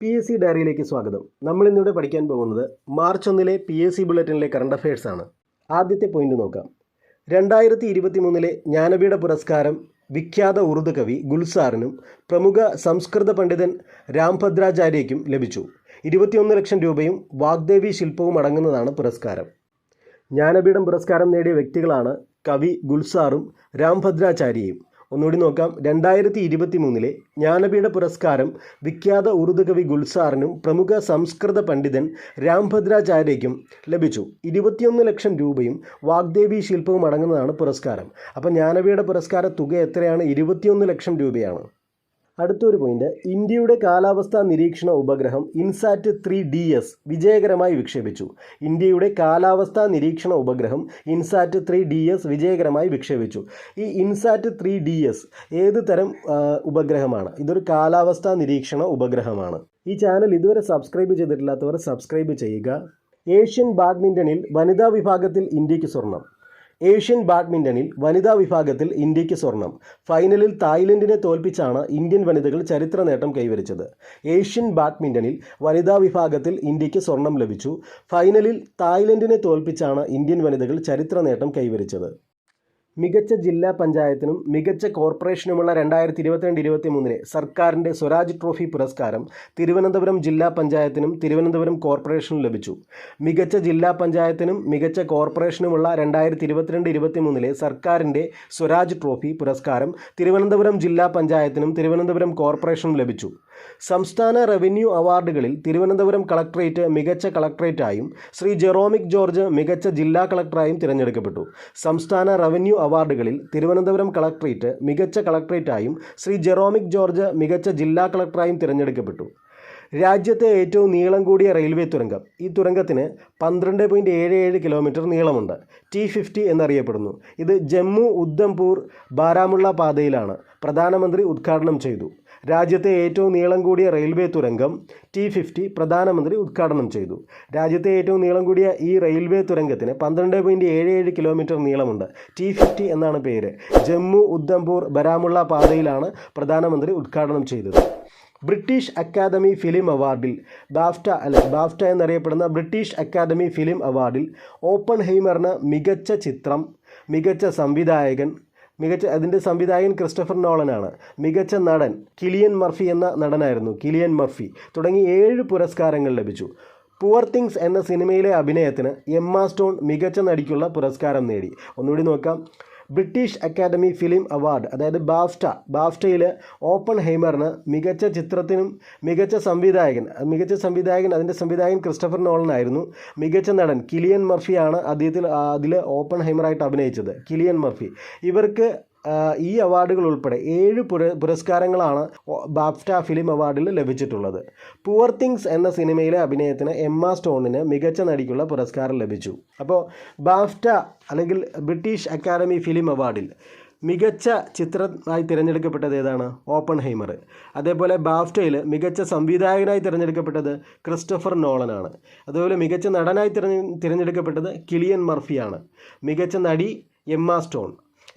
P S C ഡയറിയിലേക്ക് സ്വാഗതം. നമ്മൾ ഇന്നിവിടെ പഠിക്കാൻ പോകുന്നത് മാർച്ച് ഒന്നിലെ പി എസ് സി ബുള്ളറ്റിനിലെ കറണ്ട് അഫയേഴ്സ് ആണ്. ആദ്യത്തെ പോയിന്റ് നോക്കാം. രണ്ടായിരത്തി ഇരുപത്തി മൂന്നിലെ ജ്ഞാനപീഠ പുരസ്കാരം വിഖ്യാത ഉറുദു കവി ഗുൽസാറിനും പ്രമുഖ സംസ്കൃത പണ്ഡിതൻ രാംഭദ്രാചാര്യയ്ക്കും ലഭിച്ചു. ഇരുപത്തിയൊന്ന് ലക്ഷം രൂപയും വാഗ്ദേവി ശില്പവും അടങ്ങുന്നതാണ് പുരസ്കാരം. ജ്ഞാനപീഠം പുരസ്കാരം നേടിയ വ്യക്തികളാണ് കവി ഗുൽസാറും രാംഭദ്രാചാര്യയും. ഒന്നുകൂടി നോക്കാം. രണ്ടായിരത്തി ഇരുപത്തി മൂന്നിലെ ജ്ഞാനപീഠ പുരസ്കാരം വിഖ്യാത ഉറുദു കവി ഗുൽസാറിനും പ്രമുഖ സംസ്കൃത പണ്ഡിതൻ രാംഭദ്രാചാര്യയ്ക്കും ലഭിച്ചു. ഇരുപത്തിയൊന്ന് ലക്ഷം രൂപയും വാഗ്ദേവി ശില്പവും അടങ്ങുന്നതാണ് പുരസ്കാരം. അപ്പം ജ്ഞാനപീഠ പുരസ്കാര തുക എത്രയാണ്? ഇരുപത്തിയൊന്ന് ലക്ഷം രൂപയാണ്. അടുത്തൊരു പോയിന്റ് ഇന്ത്യയുടെ കാലാവസ്ഥാ നിരീക്ഷണ ഉപഗ്രഹം ഇൻസാറ്റ് ത്രീ ഡി എസ് വിജയകരമായി വിക്ഷേപിച്ചു. ഇന്ത്യയുടെ കാലാവസ്ഥാ നിരീക്ഷണ ഉപഗ്രഹം ഇൻസാറ്റ് ത്രീ ഡി എസ് വിജയകരമായി വിക്ഷേപിച്ചു. ഈ ഇൻസാറ്റ് ത്രീ ഡി എസ് ഏത് തരം ഉപഗ്രഹമാണ്? ഇതൊരു കാലാവസ്ഥാ നിരീക്ഷണ ഉപഗ്രഹമാണ്. ഈ ചാനൽ ഇതുവരെ സബ്സ്ക്രൈബ് ചെയ്തിട്ടില്ലാത്തവർ സബ്സ്ക്രൈബ് ചെയ്യുക. ഏഷ്യൻ ബാഡ്മിന്റണിൽ വനിതാ വിഭാഗത്തിൽ ഇന്ത്യയ്ക്ക് സ്വർണം. ഏഷ്യൻ ബാഡ്മിന്റണിൽ വനിതാ വിഭാഗത്തിൽ ഇന്ത്യയ്ക്ക് സ്വർണം. ഫൈനലിൽ തായ്ലൻഡിനെ തോൽപ്പിച്ചാണ് ഇന്ത്യൻ വനിതകൾ ചരിത്ര നേട്ടം കൈവരിച്ചത്. ഏഷ്യൻ ബാഡ്മിന്റണിൽ വനിതാ വിഭാഗത്തിൽ ഇന്ത്യയ്ക്ക് സ്വർണം ലഭിച്ചു. ഫൈനലിൽ തായ്ലൻഡിനെ തോൽപ്പിച്ചാണ് ഇന്ത്യൻ വനിതകൾ ചരിത്ര നേട്ടം കൈവരിച്ചത്. മികച്ച ജില്ലാ പഞ്ചായത്തിനും മികച്ച കോർപ്പറേഷനുമുള്ള രണ്ടായിരത്തി ഇരുപത്തിരണ്ട് ഇരുപത്തി മൂന്നിലെ സർക്കാരിന്റെ സ്വരാജ് ട്രോഫി പുരസ്കാരം തിരുവനന്തപുരം ജില്ലാ പഞ്ചായത്തിനും തിരുവനന്തപുരം കോർപ്പറേഷനും ലഭിച്ചു. മികച്ച ജില്ലാ പഞ്ചായത്തിനും മികച്ച കോർപ്പറേഷനുമുള്ള രണ്ടായിരത്തി ഇരുപത്തിരണ്ട് ഇരുപത്തി മൂന്നിലെ സർക്കാരിന്റെ സ്വരാജ് ട്രോഫി പുരസ്കാരം തിരുവനന്തപുരം ജില്ലാ പഞ്ചായത്തിനും തിരുവനന്തപുരം കോർപ്പറേഷനും ലഭിച്ചു. സംസ്ഥാന റവന്യൂ അവാർഡുകളിൽ തിരുവനന്തപുരം കളക്ടറേറ്റ് മികച്ച കളക്ടറേറ്റായും ശ്രീ ജെറോമിക് ജോർജ് മികച്ച ജില്ലാ കളക്ടറായും തിരഞ്ഞെടുക്കപ്പെട്ടു. സംസ്ഥാന റവന്യൂ അവാർഡുകളിൽ തിരുവനന്തപുരം കളക്ടറേറ്റ് മികച്ച കളക്ടറേറ്റായും ശ്രീ ജെറോമിക് ജോർജ് മികച്ച ജില്ലാ കളക്ടറായും തിരഞ്ഞെടുക്കപ്പെട്ടു. രാജ്യത്തെ ഏറ്റവും നീളം കൂടിയ റെയിൽവേ തുരങ്കം. ഈ തുരങ്കത്തിന് പന്ത്രണ്ട് പോയിന്റ് ഏഴ് ഏഴ് കിലോമീറ്റർ നീളമുണ്ട്. ടി ഫിഫ്റ്റി എന്നറിയപ്പെടുന്നു. ഇത് ജമ്മു ഉദ്ധംപൂർ ബാരാമുള്ള പാതയിലാണ് പ്രധാനമന്ത്രി ഉദ്ഘാടനം ചെയ്തു. രാജ്യത്തെ ഏറ്റവും നീളം കൂടിയ റെയിൽവേ തുരങ്കം ടി ഫിഫ്റ്റി പ്രധാനമന്ത്രി ഉദ്ഘാടനം ചെയ്തു. രാജ്യത്തെ ഏറ്റവും നീളം കൂടിയ ഈ റെയിൽവേ തുരങ്കത്തിന് പന്ത്രണ്ട് പോയിന്റ് ഏഴ് ഏഴ് കിലോമീറ്റർ നീളമുണ്ട്. ടി ഫിഫ്റ്റി എന്നാണ് പേര്. ജമ്മു ഉദ്ധംപൂർ ബരാമുള്ള പാതയിലാണ് പ്രധാനമന്ത്രി ഉദ്ഘാടനം ചെയ്തത്. ബ്രിട്ടീഷ് അക്കാദമി ഫിലിം അവാർഡിൽ ബാഫ്റ്റ അല്ലെ ബാഫ്റ്റ എന്നറിയപ്പെടുന്ന ബ്രിട്ടീഷ് അക്കാദമി ഫിലിം അവാർഡിൽ ഓപ്പൺ ഹെയ്മറിന് മികച്ച ചിത്രം മികച്ച സംവിധായകൻ മികച്ച അതിന്റെ സംവിധായകൻ ക്രിസ്റ്റഫർ നോളനാണ്. മികച്ച നടൻ കിലിയൻ മർഫി എന്ന നടനായിരുന്നു കിലിയൻ മർഫി. തുടങ്ങി ഏഴ് പുരസ്കാരങ്ങൾ ലഭിച്ചു. പുവർ തിങ്സ് എന്ന സിനിമയിലെ അഭിനയത്തിന് എം എമ്മ സ്റ്റോൺ മികച്ച നടിക്കുള്ള പുരസ്കാരം നേടി. ഒന്നുകൂടി നോക്കാം. ബ്രിട്ടീഷ് അക്കാദമി ഫിലിം അവാർഡ് അതായത് ബാഫ്റ്റ ബാഫ്റ്റയിൽ ഓപ്പൺ ഹൈമറിന് മികച്ച ചിത്രത്തിനും മികച്ച സംവിധായകൻ മികച്ച സംവിധായകൻ അതിന്റെ സംവിധായകൻ ക്രിസ്റ്റഫർ നോളൻ ആയിരുന്നു മികച്ച നടൻ കിലിയൻ മർഫിയാണ് അദ്ദേഹത്തിൽ അതിൽ ഓപ്പൺ ഹൈമറായിട്ട് അഭിനയിച്ചത് കിലിയൻ മർഫി. ഇവർക്ക് ഈ അവാർഡുകൾ ഉൾപ്പെടെ ഏഴ് പുര പുരസ്കാരങ്ങളാണ് ബാഫ്റ്റ ഫിലിം അവാർഡിൽ ലഭിച്ചിട്ടുള്ളത്. പുവർ തിങ്സ് എന്ന സിനിമയിലെ അഭിനയത്തിന് എമ്മ സ്റ്റോണിന് മികച്ച നടിക്കുള്ള പുരസ്കാരം ലഭിച്ചു. അപ്പോൾ ബാഫ്റ്റ അല്ലെങ്കിൽ ബ്രിട്ടീഷ് അക്കാദമി ഫിലിം അവാർഡിൽ മികച്ച ചിത്രമായി തിരഞ്ഞെടുക്കപ്പെട്ടത് ഏതാണ്? ഓപ്പൺ ഹൈമർ അതേപോലെ ബാഫ്റ്റയിൽ മികച്ച സംവിധായകനായി തിരഞ്ഞെടുക്കപ്പെട്ടത് ക്രിസ്റ്റഫർ നോളനാണ് അതേപോലെ മികച്ച നടനായി തിരഞ്ഞെ തിരഞ്ഞെടുക്കപ്പെട്ടത് കിലിയൻ മർഫിയാണ് മികച്ച നടി എമ്മ സ്റ്റോൺ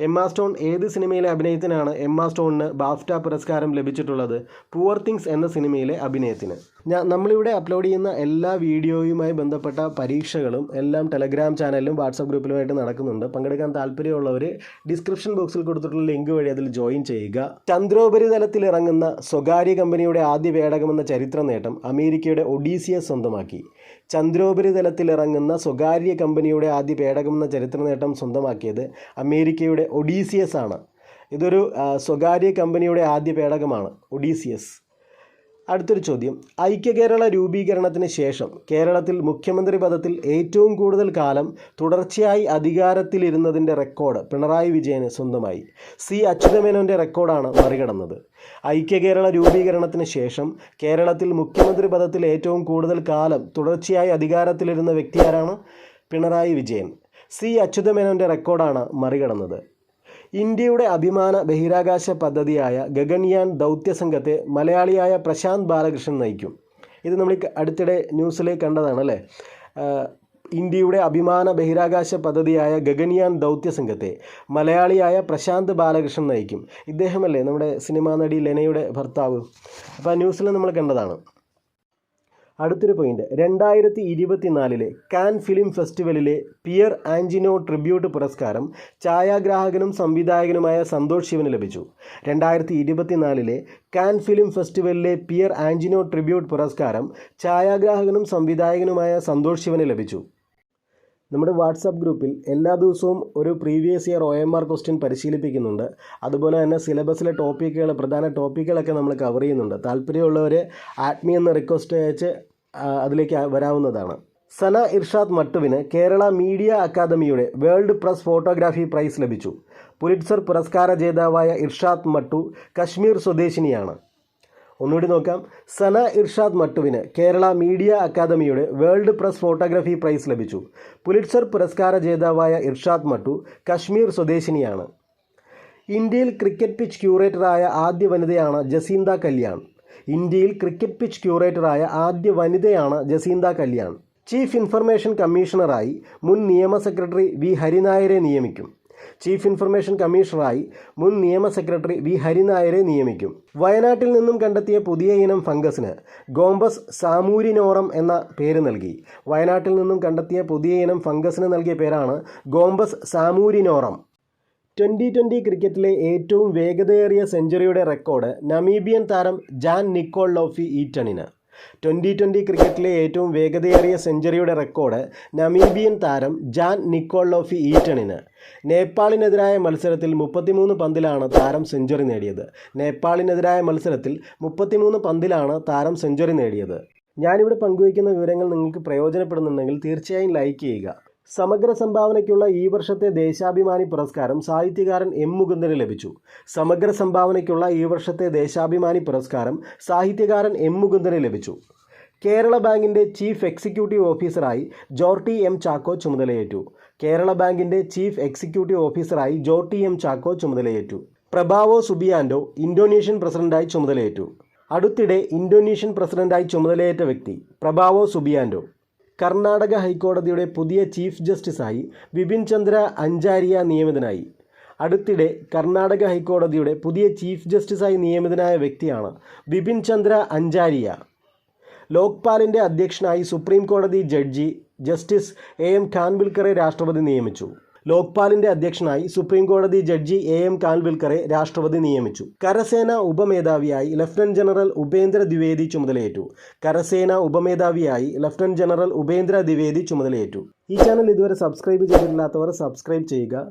എമ്മ സ്റ്റോൺ ഏത് സിനിമയിലെ അഭിനയത്തിനാണ് എമ്മ സ്റ്റോണിന് ബാഫ്റ്റ പുരസ്കാരം ലഭിച്ചിട്ടുള്ളത്? പുവർ തിങ്സ് എന്ന സിനിമയിലെ അഭിനയത്തിന്. ഞാൻ നമ്മളിവിടെ അപ്ലോഡ് ചെയ്യുന്ന എല്ലാ വീഡിയോയുമായി ബന്ധപ്പെട്ട പരീക്ഷകളും എല്ലാം ടെലഗ്രാം ചാനലിലും വാട്സപ്പ് ഗ്രൂപ്പിലുമായിട്ട് നടക്കുന്നുണ്ട്. പങ്കെടുക്കാൻ താല്പര്യമുള്ളവർ ഡിസ്ക്രിപ്ഷൻ ബോക്സിൽ കൊടുത്തിട്ടുള്ള ലിങ്ക് വഴി അതിൽ ജോയിൻ ചെയ്യുക. ചന്ദ്രോപരിതലത്തിൽ ഇറങ്ങുന്ന സ്വകാര്യ കമ്പനിയുടെ ആദ്യ പേടകമെന്ന ചരിത്ര നേട്ടം അമേരിക്കയുടെ ഒഡീസിയസ് സ്വന്തമാക്കി. ചന്ദ്രോപരിതലത്തിൽ ഇറങ്ങുന്ന സ്വകാര്യ കമ്പനിയുടെ ആദ്യ പേടകം എന്ന ചരിത്ര നേട്ടം സ്വന്തമാക്കിയത് അമേരിക്കയുടെ ഒഡീസിയസ് ആണ്. ഇതൊരു സ്വകാര്യ കമ്പനിയുടെ ആദ്യ പേടകമാണ് ഒഡീസിയസ്. അടുത്തൊരു ചോദ്യം. ഐക്യകേരള രൂപീകരണത്തിന് ശേഷം കേരളത്തിൽ മുഖ്യമന്ത്രി പദത്തിൽ ഏറ്റവും കൂടുതൽ കാലം തുടർച്ചയായി അധികാരത്തിലിരുന്നതിന്റെ റെക്കോർഡ് പിണറായി വിജയന് സ്വന്തമായി. സി. അച്യുതമേനോന്റെ റെക്കോർഡാണ് മറികടന്നത്. ഐക്യകേരള രൂപീകരണത്തിന് ശേഷം കേരളത്തിൽ മുഖ്യമന്ത്രി പദത്തിൽ ഏറ്റവും കൂടുതൽ കാലം തുടർച്ചയായി അധികാരത്തിലിരുന്ന വ്യക്തി ആരാണ് പിണറായി വിജയൻ. സി. അച്യുതമേനോന്റെ റെക്കോർഡാണ് മറികടന്നത്. ഇന്ത്യയുടെ അഭിമാന ബഹിരാകാശ പദ്ധതിയായ ഗഗൻയാൻ ദൗത്യസംഘത്തെ മലയാളിയായ പ്രശാന്ത് ബാലകൃഷ്ണൻ നയിക്കും. ഇത് നമ്മൾ അടുത്തിടെ ന്യൂസിൽ കണ്ടതാണ് അല്ലേ ഇന്ത്യയുടെ അഭിമാന ബഹിരാകാശ പദ്ധതിയായ ഗഗൻയാൻ ദൗത്യസംഘത്തെ മലയാളിയായ പ്രശാന്ത് ബാലകൃഷ്ണൻ നയിക്കും. ഇദ്ദേഹമല്ലേ നമ്മുടെ സിനിമാ നടി ലെനയുടെ ഭർത്താവ്? അപ്പോൾ ആ ന്യൂസിൽ നമ്മൾ കണ്ടതാണ്. അടുത്തൊരു പോയിന്റ് രണ്ടായിരത്തി ഇരുപത്തിനാലിലെ കാൻ ഫിലിം ഫെസ്റ്റിവലിലെ പിയർ ആൻജിനോ ട്രിബ്യൂട്ട് പുരസ്കാരം ഛായാഗ്രാഹകനും സംവിധായകനുമായ സന്തോഷ് ശിവന് ലഭിച്ചു. രണ്ടായിരത്തി ഇരുപത്തിനാലിലെ കാൻ ഫിലിം ഫെസ്റ്റിവലിലെ പിയർ ആൻജിനോ ട്രിബ്യൂട്ട് പുരസ്കാരം ഛായാഗ്രാഹകനും സംവിധായകനുമായ സന്തോഷ് ശിവന് ലഭിച്ചു. നമ്മുടെ വാട്സാപ്പ് ഗ്രൂപ്പിൽ എല്ലാ ദിവസവും ഒരു previous year O M R question പരിശീലിപ്പിക്കുന്നുണ്ട്. അതുപോലെ തന്നെ സിലബസിലെ ടോപ്പിക്കുകൾ പ്രധാന ടോപ്പിക്കുകളൊക്കെ നമ്മൾ കവർ ചെയ്യുന്നുണ്ട്. താല്പര്യമുള്ളവർ ആഡ്മി എന്ന് റിക്വസ്റ്റ് അയച്ച് അതിലേക്ക് വരാവുന്നതാണ്. സന ഇർഷാദ് മട്ടുവിന് കേരള മീഡിയ അക്കാദമിയുടെ വേൾഡ് പ്രസ് ഫോട്ടോഗ്രാഫി പ്രൈസ് ലഭിച്ചു. പുലിറ്റ്സർ പുരസ്കാര ജേതാവായ ഇർഷാദ് മട്ടു കശ്മീർ സ്വദേശിനിയാണ്. ഒന്നുകൂടി നോക്കാം. സന ഇർഷാദ് മട്ടുവിന് കേരള മീഡിയ അക്കാദമിയുടെ വേൾഡ് പ്രസ് ഫോട്ടോഗ്രാഫി പ്രൈസ് ലഭിച്ചു. പുലിറ്റ്സർ പുരസ്കാര ജേതാവായ ഇർഷാദ് മട്ടു കശ്മീർ സ്വദേശിനിയാണ്. ഇന്ത്യയിൽ ക്രിക്കറ്റ് പിച്ച് ക്യൂറേറ്ററായ ആദ്യ വനിതയാണ് ജസീന്ത കല്യാൺ. ഇന്ത്യയിൽ ക്രിക്കറ്റ് പിച്ച് ക്യൂറേറ്ററായ ആദ്യ വനിതയാണ് ജസീന്ത കല്യാൺ. ചീഫ് ഇൻഫർമേഷൻ കമ്മീഷണറായി മുൻ നിയമ സെക്രട്ടറി വി ഹരിനായരെ നിയമിക്കും. ചീഫ് ഇൻഫർമേഷൻ കമ്മീഷണറായി മുൻ നിയമ സെക്രട്ടറി വി ഹരിനായരെ നിയമിക്കും. വയനാട്ടിൽ നിന്നും കണ്ടെത്തിയ പുതിയ ഇനം ഫംഗസിന് ഗോംബസ് സാമൂരിനോറം എന്ന പേര് നൽകി. വയനാട്ടിൽ നിന്നും കണ്ടെത്തിയ പുതിയ ഇനം ഫംഗസിന് നൽകിയ പേരാണ് ഗോംബസ് സാമൂരിനോറം. ട്വന്റി ട്വന്റി ക്രിക്കറ്റിലെ ഏറ്റവും വേഗതയേറിയ സെഞ്ചുറിയുടെ റെക്കോർഡ് നമീബിയൻ താരം ജാൻ നിക്കോൾ ലോഫി ഈറ്റണിന്. ട്വന്റി ട്വന്റി ക്രിക്കറ്റിലെ ഏറ്റവും വേഗതയേറിയ സെഞ്ചുറിയുടെ റെക്കോർഡ് നമീബിയൻ താരം ജാൻ നിക്കോൾ ലോഫി ഈറ്റണിന്. നേപ്പാളിനെതിരായ മത്സരത്തിൽ മുപ്പത്തിമൂന്ന് പന്തിലാണ് താരം സെഞ്ചുറി നേടിയത്. നേപ്പാളിനെതിരായ മത്സരത്തിൽ മുപ്പത്തിമൂന്ന് പന്തിലാണ് താരം സെഞ്ചുറി നേടിയത്. ഞാനിവിടെ പങ്കുവയ്ക്കുന്ന വിവരങ്ങൾ നിങ്ങൾക്ക് പ്രയോജനപ്പെടുന്നുണ്ടെങ്കിൽ തീർച്ചയായും ലൈക്ക് ചെയ്യുക. സമഗ്ര സംഭാവനയ്ക്കുള്ള ഈ വർഷത്തെ ദേശാഭിമാനി പുരസ്കാരം സാഹിത്യകാരൻ എം മുകുന്ദന് ലഭിച്ചു. സമഗ്ര സംഭാവനയ്ക്കുള്ള ഈ വർഷത്തെ ദേശാഭിമാനി പുരസ്കാരം സാഹിത്യകാരൻ എം മുകുന്ദന് ലഭിച്ചു. കേരള ബാങ്കിന്റെ ചീഫ് എക്സിക്യൂട്ടീവ് ഓഫീസറായി ജോർട്ടി എം ചാക്കോ ചുമതലയേറ്റു. കേരള ബാങ്കിന്റെ ചീഫ് എക്സിക്യൂട്ടീവ് ഓഫീസറായി ജോർട്ടി എം ചാക്കോ ചുമതലയേറ്റു. പ്രഭാവോ സുബിയാൻഡോ ഇന്തോനേഷ്യൻ പ്രസിഡന്റായി ചുമതലയേറ്റു. അടുത്തിടെ ഇന്തോനേഷ്യൻ പ്രസിഡന്റായി ചുമതലയേറ്റ വ്യക്തി പ്രഭാവോ സുബിയാൻഡോ കർണാടക ഹൈക്കോടതിയുടെ പുതിയ ചീഫ് ജസ്റ്റിസായി ബിപിൻ ചന്ദ്ര അഞ്ചാരിയ നിയമിതനായി. അടുത്തിടെ കർണാടക ഹൈക്കോടതിയുടെ പുതിയ ചീഫ് ജസ്റ്റിസായി നിയമിതനായ വ്യക്തിയാണ് ബിപിൻ ചന്ദ്ര അഞ്ചാരിയ. ലോക്പാലിന്റെ അധ്യക്ഷനായി സുപ്രീം കോടതി ജഡ്ജി ജസ്റ്റിസ് എ എം ഖാൻവിൽക്കറെ രാഷ്ട്രപതി നിയമിച്ചു. ലോക്പാലിന്റെ അധ്യക്ഷനായി സുപ്രീം കോടതി ജഡ്ജി എ എം കാൻവിൽക്കറെ രാഷ്ട്രപതി നിയമിച്ചു. കരസേന ഉപമേധാവിയായി ലഫ്റ്റനന്റ് ജനറൽ ഉപേന്ദ്ര ദ്വിവേദി ചുമതലയേറ്റു. കരസേന ഉപമേധാവിയായി ലഫ്റ്റനന്റ് ജനറൽ ഉപേന്ദ്ര ദ്വിവേദി ചുമതലയേറ്റു. ഈ ചാനൽ ഇതുവരെ സബ്സ്ക്രൈബ് ചെയ്തിട്ടില്ലാത്തവർ സബ്സ്ക്രൈബ് ചെയ്യുക.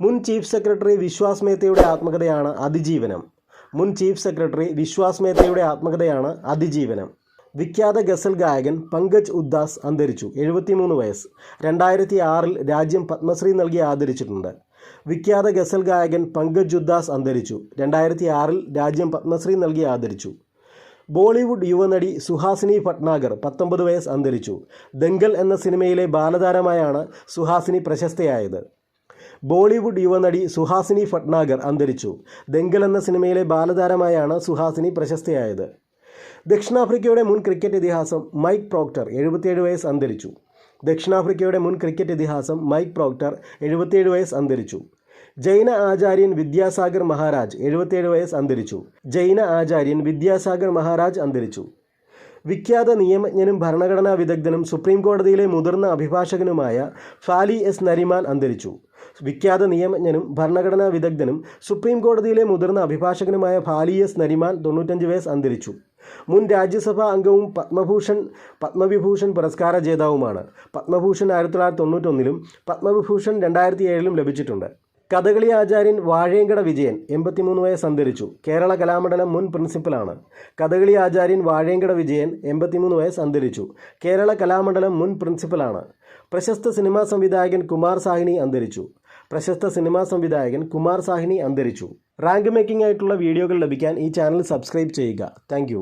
മുൻ ചീഫ് സെക്രട്ടറി വിശ്വാസ് മേത്തയുടെ ആത്മകഥയാണ് അതിജീവനം. മുൻ ചീഫ് സെക്രട്ടറി വിശ്വാസ് മേത്തയുടെ ആത്മകഥയാണ് അതിജീവനം. വിഖ്യാത ഗസൽ ഗായകൻ പങ്കജ് ഉദ്ദാസ് അന്തരിച്ചു എഴുപത്തിമൂന്ന് വയസ്സ്. രണ്ടായിരത്തി ആറിൽ രാജ്യം പത്മശ്രീ നൽകി ആദരിച്ചിട്ടുണ്ട്. വിഖ്യാത ഗസൽ ഗായകൻ പങ്കജ് ഉദ്ദാസ് അന്തരിച്ചു രണ്ടായിരത്തി ആറിൽ രാജ്യം പത്മശ്രീ നൽകി ആദരിച്ചു. ബോളിവുഡ് യുവനടി സുഹാസിനി ഭട്നാഗർ പത്തൊമ്പത് വയസ്സ് അന്തരിച്ചു. ദംഗൽ എന്ന സിനിമയിലെ ബാലതാരമായാണ് സുഹാസിനി പ്രശസ്തയായത്. ബോളിവുഡ് യുവനടി സുഹാസിനി ഭട്നാഗർ അന്തരിച്ചു ദംഗൽ എന്ന സിനിമയിലെ ബാലതാരമായാണ് സുഹാസിനി പ്രശസ്തയായത്. ദക്ഷിണാഫ്രിക്കയുടെ മുൻ ക്രിക്കറ്റ് ഇതിഹാസം മൈക്ക് പ്രോക്ടർ എഴുപത്തിയേഴ് വയസ്സ് അന്തരിച്ചു. ദക്ഷിണാഫ്രിക്കയുടെ മുൻ ക്രിക്കറ്റ് ഇതിഹാസം മൈക്ക് പ്രോക്ടർ എഴുപത്തിയേഴ് വയസ്സ് അന്തരിച്ചു. ജൈന ആചാര്യൻ വിദ്യാസാഗർ മഹാരാജ് എഴുപത്തിയേഴ് വയസ്സ് അന്തരിച്ചു. ജൈന ആചാര്യൻ വിദ്യാസാഗർ മഹാരാജ് അന്തരിച്ചു. വിഖ്യാത നിയമജ്ഞനും ഭരണഘടനാ വിദഗ്ധനും സുപ്രീം കോടതിയിലെ മുതിർന്ന അഭിഭാഷകനുമായ ഫാലി എസ് നരിമാൻ അന്തരിച്ചു. വിഖ്യാത നിയമജ്ഞനും ഭരണഘടനാ വിദഗ്ധനും സുപ്രീം കോടതിയിലെ മുതിർന്ന അഭിഭാഷകനുമായ ഫാലി എസ് നരിമാൻ തൊണ്ണൂറ്റഞ്ച് വയസ്സ് അന്തരിച്ചു. മുൻ രാജ്യസഭാ അംഗവും പത്മഭൂഷൺ പത്മവിഭൂഷൺ പുരസ്കാര ജേതാവുമാണ്. പത്മഭൂഷൺ ആയിരത്തി തൊള്ളായിരത്തി തൊണ്ണൂറ്റൊന്നിലും പത്മവിഭൂഷൺ രണ്ടായിരത്തി ഏഴിലും ലഭിച്ചിട്ടുണ്ട്. കഥകളി ആചാര്യൻ വാഴേങ്കട വിജയൻ എൺപത്തിമൂന്ന് വയസ്സ് അന്തരിച്ചു. കേരള കലാമണ്ഡലം മുൻ പ്രിൻസിപ്പലാണ്. കഥകളി ആചാര്യൻ വാഴേങ്കട വിജയൻ എൺപത്തിമൂന്ന് വയസ്സ് അന്തരിച്ചു. കേരള കലാമണ്ഡലം മുൻ പ്രിൻസിപ്പലാണ്. പ്രശസ്ത സിനിമാ സംവിധായകൻ കുമാർ സാഹിനി അന്തരിച്ചു. പ്രശസ്ത സിനിമാ സംവിധായകൻ കുമാർ സാഹിനി അന്തരിച്ചു. റാങ്ക് മേക്കിംഗ് ആയിട്ടുള്ള വീഡിയോകൾ ലഭിക്കാൻ ഈ ചാനൽ സബ്സ്ക്രൈബ് ചെയ്യുക. താങ്ക്